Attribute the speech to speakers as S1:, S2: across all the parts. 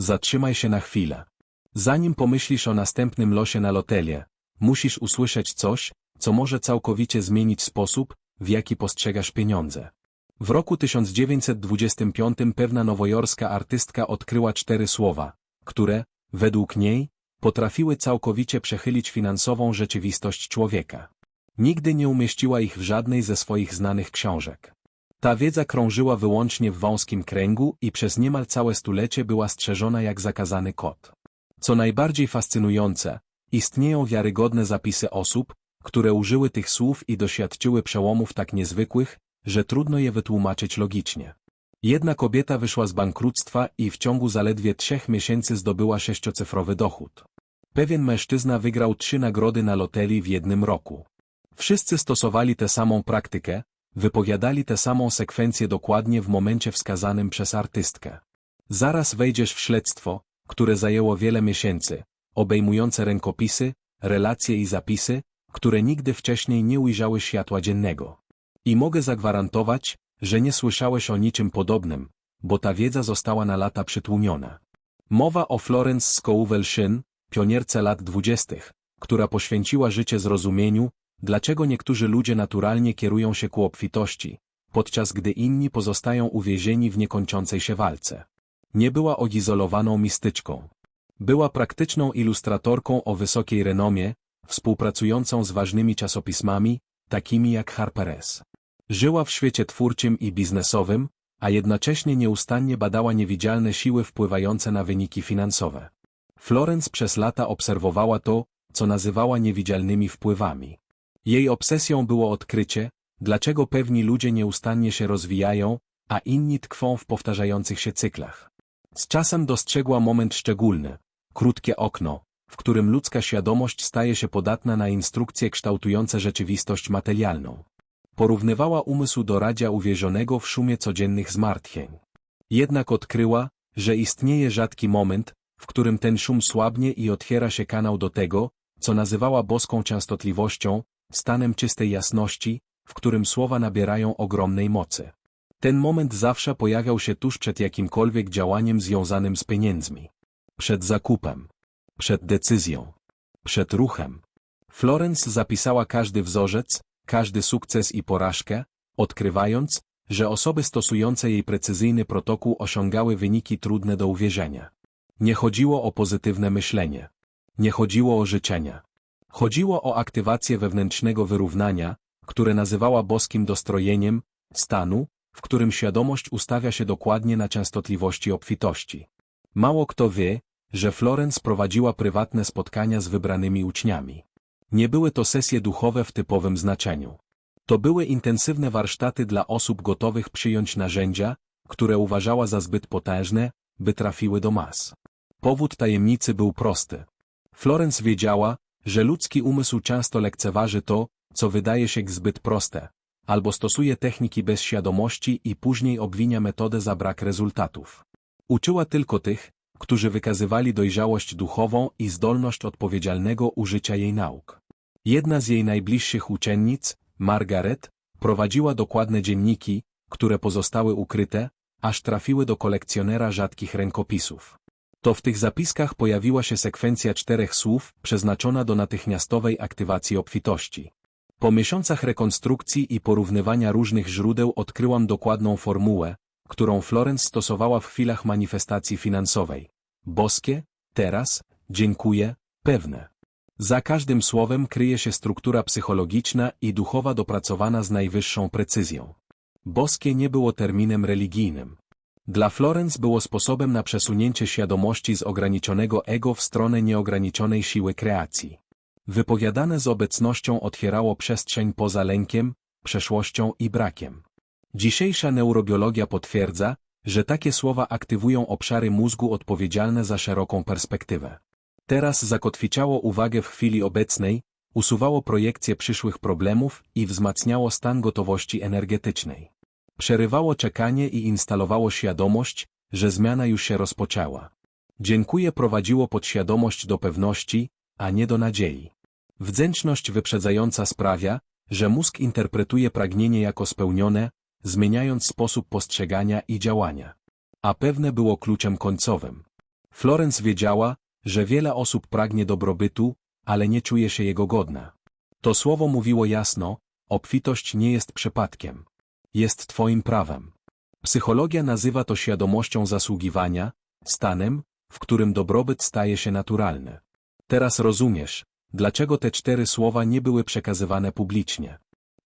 S1: Zatrzymaj się na chwilę. Zanim pomyślisz o następnym losie na lotelię, musisz usłyszeć coś, co może całkowicie zmienić sposób, w jaki postrzegasz pieniądze. W roku 1925 pewna nowojorska artystka odkryła cztery słowa, które, według niej, potrafiły całkowicie przechylić finansową rzeczywistość człowieka. Nigdy nie umieściła ich w żadnej ze swoich znanych książek. Ta wiedza krążyła wyłącznie w wąskim kręgu i przez niemal całe stulecie była strzeżona jak zakazany kot. Co najbardziej fascynujące, istnieją wiarygodne zapisy osób, które użyły tych słów i doświadczyły przełomów tak niezwykłych, że trudno je wytłumaczyć logicznie. Jedna kobieta wyszła z bankructwa i w ciągu zaledwie trzech miesięcy zdobyła sześciocyfrowy dochód. Pewien mężczyzna wygrał trzy nagrody na loterii w jednym roku. Wszyscy stosowali tę samą praktykę, wypowiadali tę samą sekwencję dokładnie w momencie wskazanym przez artystkę. Zaraz wejdziesz w śledztwo, które zajęło wiele miesięcy, obejmujące rękopisy, relacje i zapisy, które nigdy wcześniej nie ujrzały światła dziennego. I mogę zagwarantować, że nie słyszałeś o niczym podobnym, bo ta wiedza została na lata przytłumiona. Mowa o Florence Scovel-Shyn, pionierce lat dwudziestych, która poświęciła życie zrozumieniu, dlaczego niektórzy ludzie naturalnie kierują się ku obfitości, podczas gdy inni pozostają uwięzieni w niekończącej się walce. Nie była odizolowaną mistyczką. Była praktyczną ilustratorką o wysokiej renomie, współpracującą z ważnymi czasopismami, takimi jak Harper's. Żyła w świecie twórczym i biznesowym, a jednocześnie nieustannie badała niewidzialne siły wpływające na wyniki finansowe. Florence przez lata obserwowała to, co nazywała niewidzialnymi wpływami. Jej obsesją było odkrycie, dlaczego pewni ludzie nieustannie się rozwijają, a inni tkwą w powtarzających się cyklach. Z czasem dostrzegła moment szczególny, krótkie okno, w którym ludzka świadomość staje się podatna na instrukcje kształtujące rzeczywistość materialną. Porównywała umysł do radzia uwierzonego w szumie codziennych zmartwień. Jednak odkryła, że istnieje rzadki moment, w którym ten szum słabnie i otwiera się kanał do tego, co nazywała boską częstotliwością, stanem czystej jasności, w którym słowa nabierają ogromnej mocy. Ten moment zawsze pojawiał się tuż przed jakimkolwiek działaniem związanym z pieniędzmi. Przed zakupem. Przed decyzją. Przed ruchem. Florence zapisała każdy wzorzec, każdy sukces i porażkę, odkrywając, że osoby stosujące jej precyzyjny protokół osiągały wyniki trudne do uwierzenia. Nie chodziło o pozytywne myślenie. Nie chodziło o życzenia. Chodziło o aktywację wewnętrznego wyrównania, które nazywała boskim dostrojeniem, stanu, w którym świadomość ustawia się dokładnie na częstotliwości obfitości. Mało kto wie, że Florence prowadziła prywatne spotkania z wybranymi uczniami. Nie były to sesje duchowe w typowym znaczeniu. To były intensywne warsztaty dla osób gotowych przyjąć narzędzia, które uważała za zbyt potężne, by trafiły do mas. Powód tajemnicy był prosty. Florence wiedziała, że ludzki umysł często lekceważy to, co wydaje się zbyt proste, albo stosuje techniki bez świadomości i później obwinia metodę za brak rezultatów. Uczyła tylko tych, którzy wykazywali dojrzałość duchową i zdolność odpowiedzialnego użycia jej nauk. Jedna z jej najbliższych uczennic, Margaret, prowadziła dokładne dzienniki, które pozostały ukryte, aż trafiły do kolekcjonera rzadkich rękopisów. To w tych zapiskach pojawiła się sekwencja czterech słów przeznaczona do natychmiastowej aktywacji obfitości. Po miesiącach rekonstrukcji i porównywania różnych źródeł odkryłam dokładną formułę, którą Florence stosowała w chwilach manifestacji finansowej. Boskie, teraz, dziękuję, pewne. Za każdym słowem kryje się struktura psychologiczna i duchowa dopracowana z najwyższą precyzją. Boskie nie było terminem religijnym. Dla Florence było sposobem na przesunięcie świadomości z ograniczonego ego w stronę nieograniczonej siły kreacji. Wypowiadane z obecnością otwierało przestrzeń poza lękiem, przeszłością i brakiem. Dzisiejsza neurobiologia potwierdza, że takie słowa aktywują obszary mózgu odpowiedzialne za szeroką perspektywę. Teraz zakotwiczało uwagę w chwili obecnej, usuwało projekcje przyszłych problemów i wzmacniało stan gotowości energetycznej. Przerywało czekanie i instalowało świadomość, że zmiana już się rozpoczęła. Dziękuję prowadziło podświadomość do pewności, a nie do nadziei. Wdzięczność wyprzedzająca sprawia, że mózg interpretuje pragnienie jako spełnione, zmieniając sposób postrzegania i działania. A pewne było kluczem końcowym. Florence wiedziała, że wiele osób pragnie dobrobytu, ale nie czuje się jego godna. To słowo mówiło jasno, obfitość nie jest przypadkiem. Jest twoim prawem. Psychologia nazywa to świadomością zasługiwania, stanem, w którym dobrobyt staje się naturalny. Teraz rozumiesz, dlaczego te cztery słowa nie były przekazywane publicznie.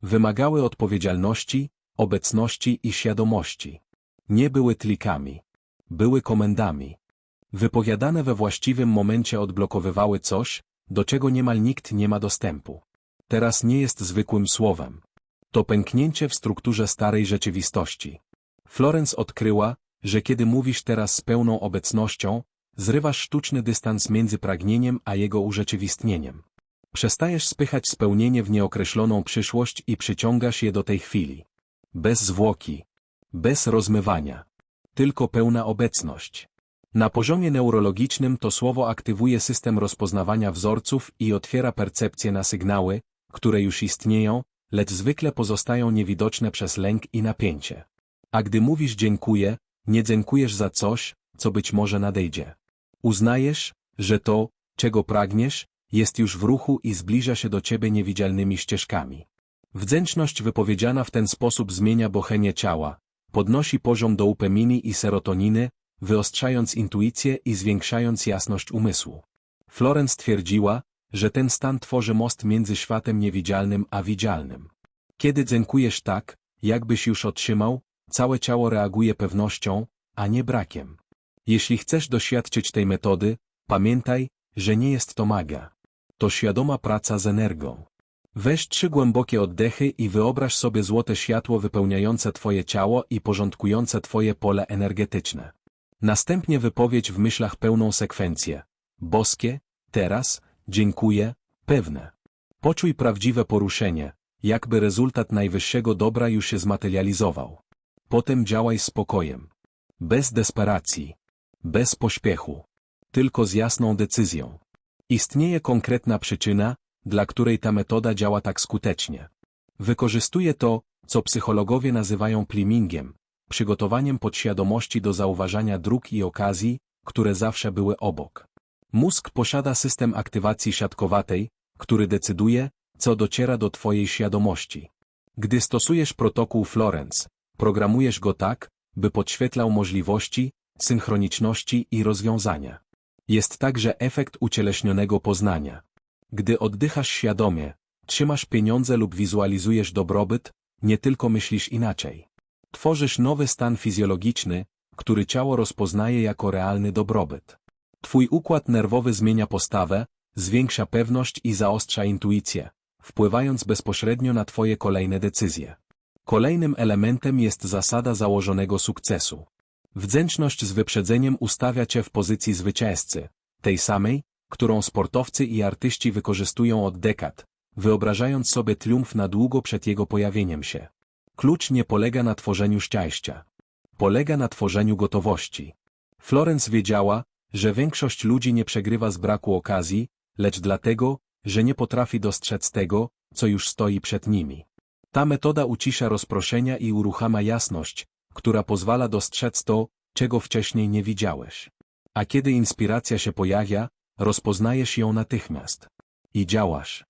S1: Wymagały odpowiedzialności, obecności i świadomości. Nie były tlikami. Były komendami. Wypowiadane we właściwym momencie odblokowywały coś, do czego niemal nikt nie ma dostępu. Teraz nie jest zwykłym słowem. To pęknięcie w strukturze starej rzeczywistości. Florence odkryła, że kiedy mówisz teraz z pełną obecnością, zrywasz sztuczny dystans między pragnieniem a jego urzeczywistnieniem. Przestajesz spychać spełnienie w nieokreśloną przyszłość i przyciągasz je do tej chwili. Bez zwłoki. Bez rozmywania. Tylko pełna obecność. Na poziomie neurologicznym to słowo aktywuje system rozpoznawania wzorców i otwiera percepcję na sygnały, które już istnieją, lecz zwykle pozostają niewidoczne przez lęk i napięcie. A gdy mówisz dziękuję, nie dziękujesz za coś, co być może nadejdzie. Uznajesz, że to, czego pragniesz, jest już w ruchu i zbliża się do ciebie niewidzialnymi ścieżkami. Wdzięczność wypowiedziana w ten sposób zmienia bochenie ciała, podnosi poziom doupamini i serotoniny, wyostrzając intuicję i zwiększając jasność umysłu. Florence twierdziła, że ten stan tworzy most między światem niewidzialnym a widzialnym. Kiedy dziękujesz tak, jakbyś już otrzymał, całe ciało reaguje pewnością, a nie brakiem. Jeśli chcesz doświadczyć tej metody, pamiętaj, że nie jest to magia. To świadoma praca z energią. Weź trzy głębokie oddechy i wyobraź sobie złote światło wypełniające Twoje ciało i porządkujące Twoje pole energetyczne. Następnie wypowiedź w myślach pełną sekwencję. Boskie, teraz, dziękuję, pewne. Poczuj prawdziwe poruszenie, jakby rezultat najwyższego dobra już się zmaterializował. Potem działaj z spokojem. Bez desperacji. Bez pośpiechu. Tylko z jasną decyzją. Istnieje konkretna przyczyna, dla której ta metoda działa tak skutecznie. Wykorzystuje to, co psychologowie nazywają plimingiem, przygotowaniem podświadomości do zauważania dróg i okazji, które zawsze były obok. Mózg posiada system aktywacji siatkowatej, który decyduje, co dociera do Twojej świadomości. Gdy stosujesz protokół Florence, programujesz go tak, by podświetlał możliwości, synchroniczności i rozwiązania. Jest także efekt ucieleśnionego poznania. Gdy oddychasz świadomie, trzymasz pieniądze lub wizualizujesz dobrobyt, nie tylko myślisz inaczej. Tworzysz nowy stan fizjologiczny, który ciało rozpoznaje jako realny dobrobyt. Twój układ nerwowy zmienia postawę, zwiększa pewność i zaostrza intuicję, wpływając bezpośrednio na Twoje kolejne decyzje. Kolejnym elementem jest zasada założonego sukcesu. Wdzięczność z wyprzedzeniem ustawia Cię w pozycji zwycięzcy, tej samej, którą sportowcy i artyści wykorzystują od dekad, wyobrażając sobie triumf na długo przed jego pojawieniem się. Klucz nie polega na tworzeniu szczęścia. Polega na tworzeniu gotowości. Florence wiedziała, że większość ludzi nie przegrywa z braku okazji, lecz dlatego, że nie potrafi dostrzec tego, co już stoi przed nimi. Ta metoda ucisza rozproszenia i uruchamia jasność, która pozwala dostrzec to, czego wcześniej nie widziałeś. A kiedy inspiracja się pojawia, rozpoznajesz ją natychmiast. I działasz.